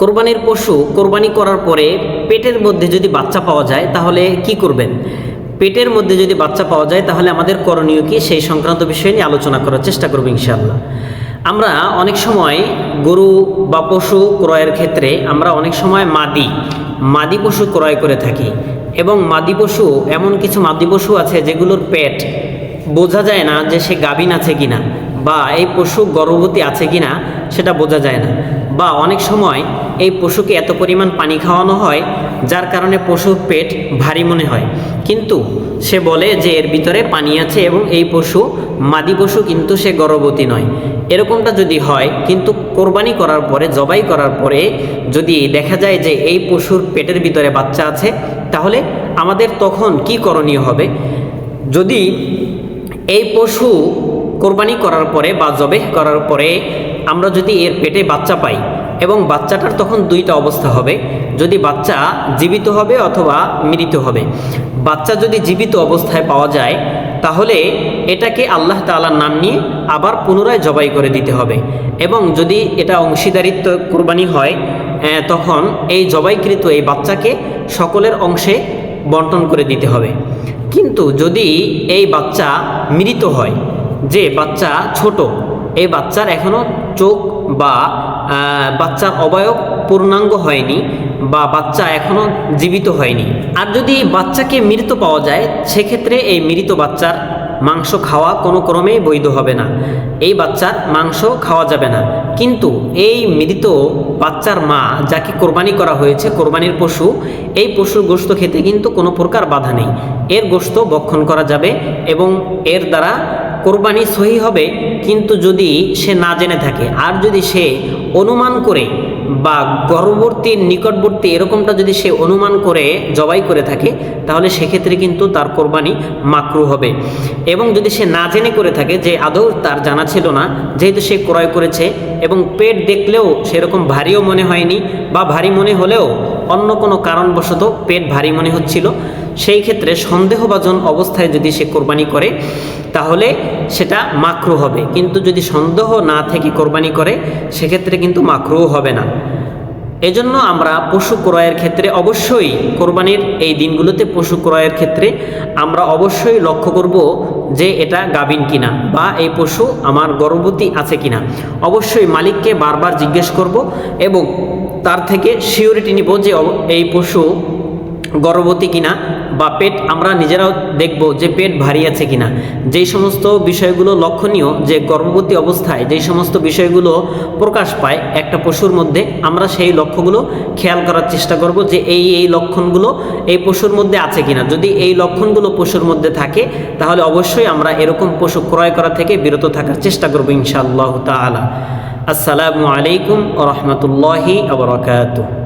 কোরবানির পশু কোরবানি করার পরে পেটের মধ্যে যদি বাচ্চা পাওয়া যায়, তাহলে কি করবেন? পেটের মধ্যে যদি বাচ্চা পাওয়া যায়, তাহলে আমাদের করণীয় কি? সেই সংক্রান্ত বিষয় নিয়ে আলোচনা করার চেষ্টা করব ইনশাআল্লাহ। আমরা অনেক সময় গরু বা পশু ক্রয়ের ক্ষেত্রে আমরা অনেক সময় মাদি মাদি পশু ক্রয় করে থাকি এবং মাদি পশু, এমন কিছু মাদি পশু আছে যেগুলোর পেট বোঝা যায় না যে সে গাভীন আছে কিনা বা এই পশু গর্ভবতী আছে কিনা সেটা বোঝা যায় না। বা অনেক সময় এই পশুকে এত পরিমাণ পানি খাওয়ানো হয়, যার কারণে পশুর পেট ভারী মনে হয়। কিন্তু সে বলে যে এর ভিতরে পানি আছে এবং এই পশু মাদি পশু, কিন্তু সে গর্ভবতী নয়। এরকমটা যদি হয়, কিন্তু কোরবানি করার পরে, জবাই করার পরে যদি দেখা যায় যে এই পশুর পেটের ভিতরে বাচ্চা আছে, তাহলে আমাদের তখন কি করণীয় হবে? যদি এই পশু কোরবানি করার পরে বা জবে করার পরে আমরা যদি এর পেটে বাচ্চা পাই এবং বাচ্চাটার তখন দুইটা অবস্থা হবে। যদি বাচ্চা জীবিত হবে অথবা মৃত হবে। বাচ্চা যদি জীবিত অবস্থায় পাওয়া যায়, তাহলে এটাকে আল্লাহ তাআলার নাম নিয়ে আবার পুনরায় জবাই করে দিতে হবে। এবং যদি এটা অংশীদারিত্ব কোরবানি হয় তখন এই জবাইকৃত এই বাচ্চাকে সকলের অংশে বন্টন করে দিতে হবে। কিন্তু যদি এই বাচ্চা মৃত হয় যে বাচ্চা ছোট, এই বাচ্চার এখনও চোখ বা বাচ্চার অবয়ব পূর্ণাঙ্গ হয়নি বা বাচ্চা এখনও জীবিত হয়নি। আর যদি বাচ্চাকে মৃত পাওয়া যায়, সেক্ষেত্রে এই মৃত বাচ্চার মাংস খাওয়া কোনো ক্রমেই বৈধ হবে না। এই বাচ্চার মাংস খাওয়া যাবে না। কিন্তু এই মৃত বাচ্চার মা যাকে কোরবানি করা হয়েছে, কোরবানির পশু, এই পশুর গোস্ত খেতে কিন্তু কোনো প্রকার বাধা নেই। এর গোস্ত বক্ষণ করা যাবে এবং এর দ্বারা কোরবানি সহি হবে, কিন্তু যদি সে না জেনে থাকে, আর যদি সে অনুমান করে বা গর্ভবর্তী নিকটবর্তী এরকমটা যদি সে অনুমান করে, জবাই করে থাকে, তাহলে সেক্ষেত্রে কিন্তু তার কোরবানি মাকরু হবে। এবং যদি সে না জেনে করে থাকে যে আদৌ তার জানা ছিল না, যেহেতু সে ক্রয় করেছে, এবং পেট দেখলেও সেরকম ভারীও মনে হয়নি বা ভারী মনে হলেও অন্য কোনো কারণবশত পেট ভারী মনে হচ্ছিল সেই ক্ষেত্রে সন্দেহভাজন অবস্থায় যদি সে কোরবানি করে, তাহলে সেটা মাকরু হবে। কিন্তু যদি সন্দেহ না থেকে কোরবানি করে, সেক্ষেত্রে কিন্তু মাকরু হবে না। এজন্য আমরা পশু ক্রয়ের ক্ষেত্রে অবশ্যই কোরবানির এই দিনগুলোতে পশু ক্রয়ের ক্ষেত্রে আমরা অবশ্যই লক্ষ্য করব যে এটা গাবিন কিনা বা এই পশু আমার গর্ভবতী আছে কিনা। অবশ্যই মালিককে বারবার জিজ্ঞেস করব এবং তার থেকে সিওরিটি নিব যে এই পশু গর্ভবতী কিনা। বা পেট আমরা নিজেরাও দেখব যে পেট ভারী আছে কিনা। যেই সমস্ত বিষয়গুলো লক্ষণীয়, যে গর্ভবতী অবস্থায় যেই সমস্ত বিষয়গুলো প্রকাশ পায় একটা পশুর মধ্যে, আমরা সেই লক্ষ্যগুলো খেয়াল করার চেষ্টা করব যে এই এই লক্ষণগুলো এই পশুর মধ্যে আছে কিনা। যদি এই লক্ষণগুলো পশুর মধ্যে থাকে, তাহলে অবশ্যই আমরা এরকম পশু ক্রয় করা থেকে বিরত থাকার চেষ্টা করব ইনশাআল্লাহ তাআলা। আসসালামু আলাইকুম রহমতুল্লাহি আবরকাতুহ